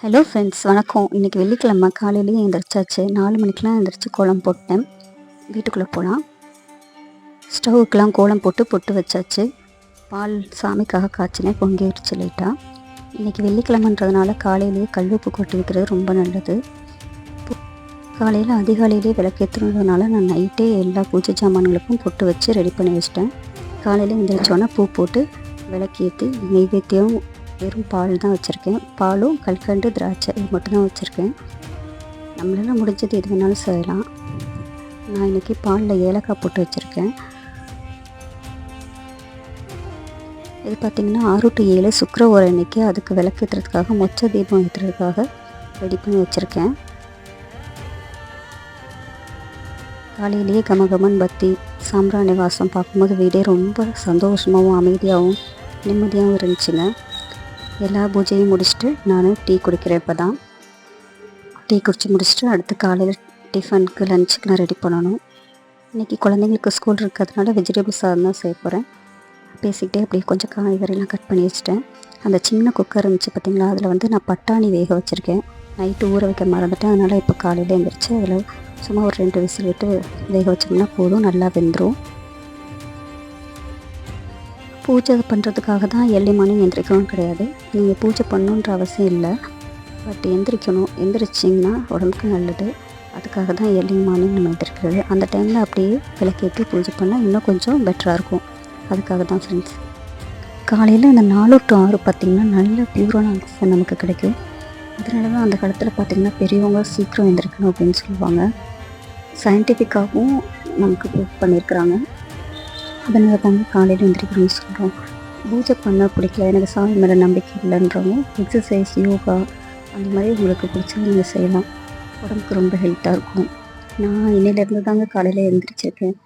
Hello friends வணக்கம். இன்றைக்கி வெள்ளிக்கிழமை காலையிலேயே எழுந்திரிச்சாச்சு நாலு மணிக்கெலாம் எழுந்திரிச்சு கோலம் போட்டேன். வீட்டுக்குள்ளே போகலாம் ஸ்டவ்வுக்கெலாம் கோலம் போட்டு பொட்டு வச்சாச்சு. பால் சாமிக்காக காய்ச்சினேன் பொங்கிடுச்சு லைட்டாக இன்றைக்கி வெள்ளிக்கிழமைன்றதுனால காலையிலேயே கல்வெப்பு கொட்டி வைக்கிறது ரொம்ப நல்லது. காலையில் அதிகாலையிலே விளக்கேற்றுனதுனால நான் நைட்டே எல்லா பூஜை சாமான்களுக்கும் பொட்டு வச்சு ரெடி பண்ணி வச்சிட்டேன். காலையில் எழுந்திரிச்சோன்னே பூ போட்டு விளக்கேற்றி நெய்வேத்தியம் வெறும் பால் தான் வச்சுருக்கேன். பாலும் கல்கண்டு திராட்சை இது மட்டும்தான் வச்சுருக்கேன். நம்மளால் முடிஞ்சது எது வேணாலும் செய்யலாம். நான் இன்றைக்கி பாலில் ஏலக்காய் போட்டு வச்சுருக்கேன். இது பார்த்திங்கன்னா ஆறு டு ஏழு சுக்கர ஒரு அன்னைக்கு அதுக்கு விளக்கேற்றுறதுக்காக மொச்ச தீபம் ஏற்றுறதுக்காக ரெடி பண்ணி வச்சுருக்கேன். காலையிலேயே கமகமன் பத்தி சாம்பிராணி வாசம் பார்க்கும்போது வீடே ரொம்ப சந்தோஷமாகவும் அமைதியாகவும் நிம்மதியாகவும் இருந்துச்சுங்க. எல்லா பூஜையும் முடிச்சுட்டு நான் டீ குடிக்கிறேன் இப்போ தான் டீ குடித்து முடிச்சுட்டு அடுத்து காலையில் டிஃபனுக்கு லஞ்சுக்கு நான் ரெடி பண்ணணும். இன்றைக்கி குழந்தைங்களுக்கு ஸ்கூல் இருக்கிறதுனால வெஜிடபிள் சாதம் தான் செய்ய போகிறேன் பேசிக்கிட்டே அப்படியே கொஞ்சம் காய்கறிலாம் கட் பண்ணி வச்சுட்டேன். அந்த சின்ன குக்கர் இருந்துச்சு பார்த்திங்களா? அதில் வந்து நான் பட்டாணி வேக வச்சுருக்கேன். நைட்டு ஊற வைக்க மறந்துட்டேன். அதனால் இப்போ காலையில் எழுந்திரிச்சு அதில் சும்மா ஒரு ரெண்டு விசில் விட்டு வேக வச்சோம்னா போதும். நல்லா வெந்துடும் பூஜை பண்ணுறதுக்காக தான் எல்லி மார்னிங் எந்திரிக்கணும்னு கிடையாது. நீங்கள் பூஜை பண்ணணுன்ற அவசியம் இல்லை. பட் எந்திரிக்கணும். எந்திரிச்சிங்கன்னா உடம்புக்கு நல்லது. அதுக்காக தான் எர்லி மார்னிங் நம்ம எந்திரிக்கிறது. அந்த டைமில் அப்படியே விளக்கேற்றி பூஜை பண்ணால் இன்னும் கொஞ்சம் பெட்டராக இருக்கும். அதுக்காக தான் ஃப்ரெண்ட்ஸ் காலையில் இந்த நாலு டு ஆறு பார்த்திங்கன்னா நல்ல பியூரான ஆக்சிஜன் நமக்கு கிடைக்கும். அதனால தான் அந்த காலத்தில் பார்த்திங்கன்னா பெரியவங்க சீக்கிரம் எந்திரிக்கணும் அப்படின்னு சொல்லுவாங்க. சயின்டிஃபிக்காகவும் நமக்கு ப்ரூவ் பண்ணியிருக்கிறாங்க. அதனால தாங்க காலையில் எழுந்திரிக்கணும்னு சொல்கிறோம் பூஜை பண்ண பிடிக்கல எனக்கு சாமி மேலே நம்பிக்கை இல்லைன்றவங்க எக்ஸசைஸ் யோகா அந்த மாதிரி உங்களுக்கு பிடிச்சது நீங்கள் செய்யலாம். உடம்புக்கு ரொம்ப ஹெல்த்தாக இருக்கும். நான் இன்னிலேருந்து தாங்க காலையில் எழுந்திரிச்சிருக்கேன்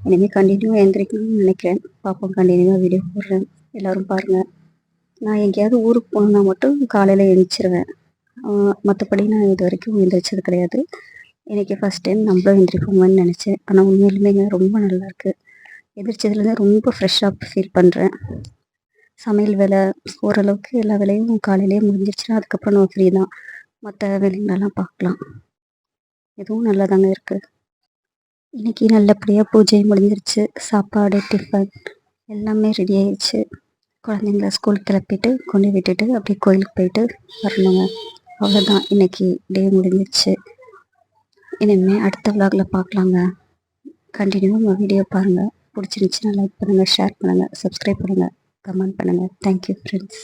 இனிமேல் கண்டினியூவாக எழுந்திரிக்கணும்னு நினைக்கிறேன். பார்ப்போம் கண்டினியூவாக வீடியோ போடுறேன். எல்லோரும் பாருங்கள் நான் எங்கேயாவது ஊருக்கு போகணுன்னா மட்டும் காலையில் எழுந்திரிச்சிருவேன் மற்றபடி நான் இது வரைக்கும் எழுந்திரிச்சது கிடையாது. இன்றைக்கி ஃபஸ்ட் டைம் நம்மளும் எழுந்திரிப்போங்கன்னு நினச்சேன். ஆனால் உண்மையிலுமே ரொம்ப நல்லாயிருக்கு எதிர்ச்சதுலேருந்து ரொம்ப ஃப்ரெஷ்ஷாக ஃபீல் பண்ணுறேன் சமையல் வேலை ஓரளவுக்கு எல்லா வேலையும் காலையிலேயே முடிஞ்சிருச்சுன்னா அதுக்கப்புறம் நம்ம ஃப்ரீ தான். மற்ற வேலைங்களெல்லாம் பார்க்கலாம். எதுவும் நல்லா தாங்க இருக்குது இன்றைக்கி நல்லபடியாக பூஜை முடிஞ்சிருச்சு. சாப்பாடு டிஃபன் எல்லாமே ரெடி ஆயிடுச்சு குழந்தைங்கள ஸ்கூல் கிளப்பிட்டு கொண்டு விட்டுட்டு அப்படியே கோயிலுக்கு போயிட்டு வரணுங்க. அவ்வளோதான் இன்றைக்கி டே முடிஞ்சிருச்சு. இனிமேல் அடுத்த விலாகில் பார்க்கலாங்க. கண்டினியூவாக வீடியோ பாருங்கள் பிடிச்சிருந்துச்சுன்னா லைக் பண்ணுங்கள் ஷேர் பண்ணுங்கள் சப்ஸ்கிரைப் பண்ணுங்கள் கமெண்ட் பண்ணுங்கள் தேங்க்யூ ஃப்ரெண்ட்ஸ்